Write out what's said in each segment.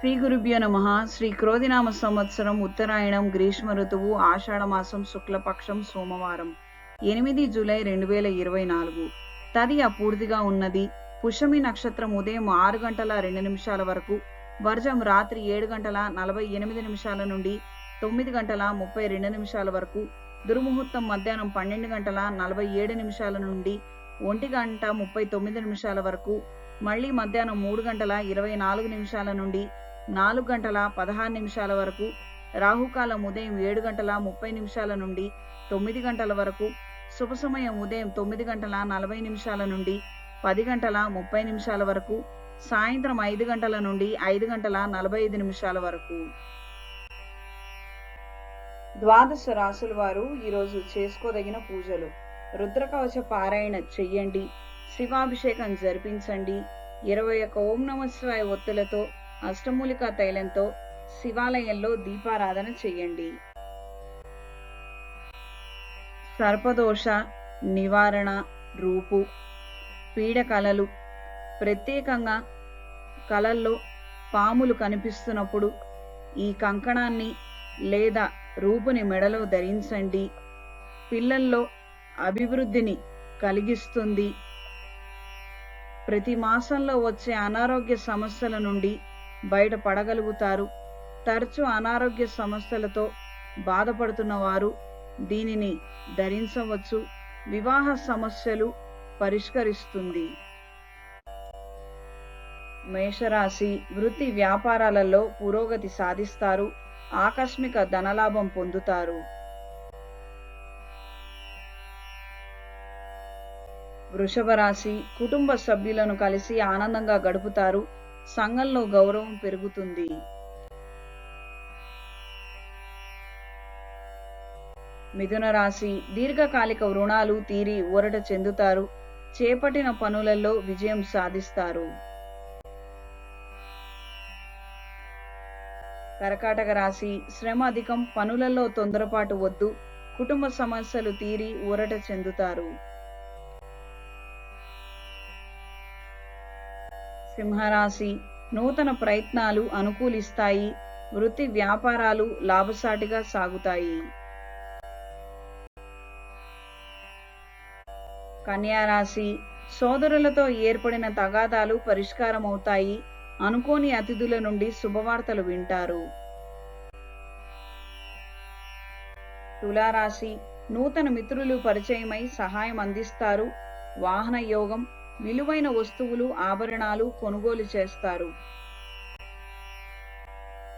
శ్రీ గురుభ్యో నమ. శ్రీ క్రోధినామ సంవత్సరం ఉత్తరాయణం గ్రీష్మ ఋతువు ఆషాఢమాసం శుక్లపక్షం సోమవారం. ఎనిమిది జూలై రెండు వేల ఇరవై నాలుగు. తదియ పూర్తిగా ఉన్నది. పుష్యమి నక్షత్రం ఉదయం ఆరు గంటల రెండు నిమిషాల వరకు వర్జం రాత్రి ఏడు గంటల నలభై ఎనిమిది నిమిషాల నుండి తొమ్మిది గంటల ముప్పై రెండు నిమిషాల వరకు దుర్ముహూర్తం మధ్యాహ్నం పన్నెండు గంటల నలభై ఏడు నిమిషాల నుండి ఒంటి గంట ముప్పై తొమ్మిది నిమిషాల వరకు మళ్ళీ మధ్యాహ్నం మూడు గంటల ఇరవై నాలుగు నిమిషాల నుండి నాలుగు గంటల పదహారు నిమిషాల వరకు రాహుకాలం ఉదయం ఏడు గంటల ముప్పై నిమిషాల నుండి తొమ్మిది గంటల వరకు శుభ సమయం ఉదయం తొమ్మిది గంటల నలభై నిమిషాల నుండి పది గంటల ముప్పై నిమిషాల వరకు సాయంత్రం ఐదు గంటల నుండి ఐదు గంటల నలభై ఐదు నిమిషాల వరకు. ద్వాదశ రాసుల వారు ఈరోజు చేసుకోదగిన పూజలు. రుద్రకవచ పారాయణ చెయ్యండి. శివాభిషేకం జరిపించండి. ఇరవై ఒక్క ఓం నమ శివాయ ఒత్తులతో అష్టమూలిక తైలంతో శివాలయంలో దీపారాధన చేయండి. సర్పదోష నివారణ రూపు పీడ కళలు ప్రత్యేకంగా కళల్లో పాములు కనిపిస్తున్నప్పుడు ఈ కంకణాన్ని లేదా రూపుని మెడలో ధరించండి. పిల్లల్లో అభివృద్ధిని కలిగిస్తుంది. ప్రతి మాసంలో వచ్చే అనారోగ్య సమస్యల నుండి బయటపడగలుగుతారు తరచు అనారోగ్య సమస్యలతో బాధపడుతున్న వారు దీనిని ధరించవచ్చు. వివాహ సమస్యలు పరిష్కరిస్తుంది. మేషరాశి వృత్తి వ్యాపారాలలో పురోగతి సాధిస్తారు. ఆకస్మిక ధనలాభం పొందుతారు. వృషభ రాశి కుటుంబ సభ్యులను కలిసి ఆనందంగా గడుపుతారు. సంఘంలో గౌరవం పెరుగుతుంది. మిథున రాశి దీర్ఘకాలిక రుణాలు తీరి ఊరట చెందుతారు. చేపట్టిన పనులలో విజయం సాధిస్తారు. కర్కాటక రాశి శ్రమ అధికం పనులలో తొందరపాటు వద్దు. కుటుంబ సమస్యలు తీరి ఊరట చెందుతారు. సింహరాశి నూతన ప్రయత్నాలు అనుకూలిస్తాయి వృత్తి వ్యాపారాలు లాభసాటిగా సాగుతాయి. కన్యారాశి సోదరులతో ఏర్పడిన తగాదాలు పరిష్కారమవుతాయి అనుకోని అతిథుల నుండి శుభవార్తలు వింటారు. తులారాశి నూతన మిత్రులు పరిచయమై సహాయం అందిస్తారు వాహన యోగం విలువైన వస్తువులు ఆభరణాలు కొనుగోలు చేస్తారు.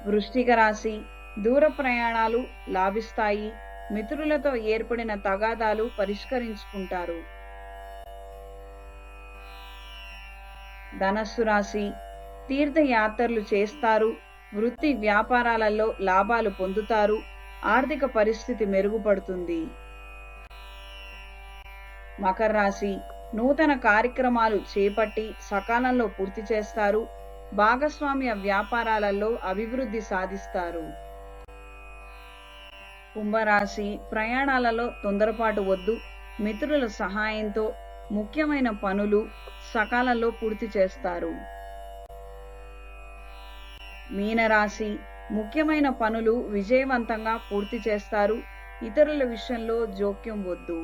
వృష్టిక రాశి దూర ప్రయాణాలు లాభిస్తాయి. మిత్రులతో ఏర్పడిన తగాదాలు పరిష్కరించుకుంటారు. ధనస్సు రాశి తీర్థయాత్రలు చేస్తారు. వృత్తి వ్యాపారాలలో లాభాలు పొందుతారు. ఆర్థిక పరిస్థితి మెరుగుపడుతుంది. మకర రాశి నూతన కార్యక్రమాలు చేపట్టి సకాలంలో పూర్తి చేస్తారు. భాగస్వామ్య వ్యాపారాలలో అభివృద్ధి సాధిస్తారు. కుంభరాశి ప్రయాణాలలో తొందరపాటు వద్దు. మిత్రుల సహాయంతో ముఖ్యమైన పనులు సకాలంలో పూర్తి చేస్తారు. మీనరాశి ముఖ్యమైన పనులు విజయవంతంగా పూర్తి చేస్తారు. ఇతరుల విషయంలో జోక్యం వద్దు.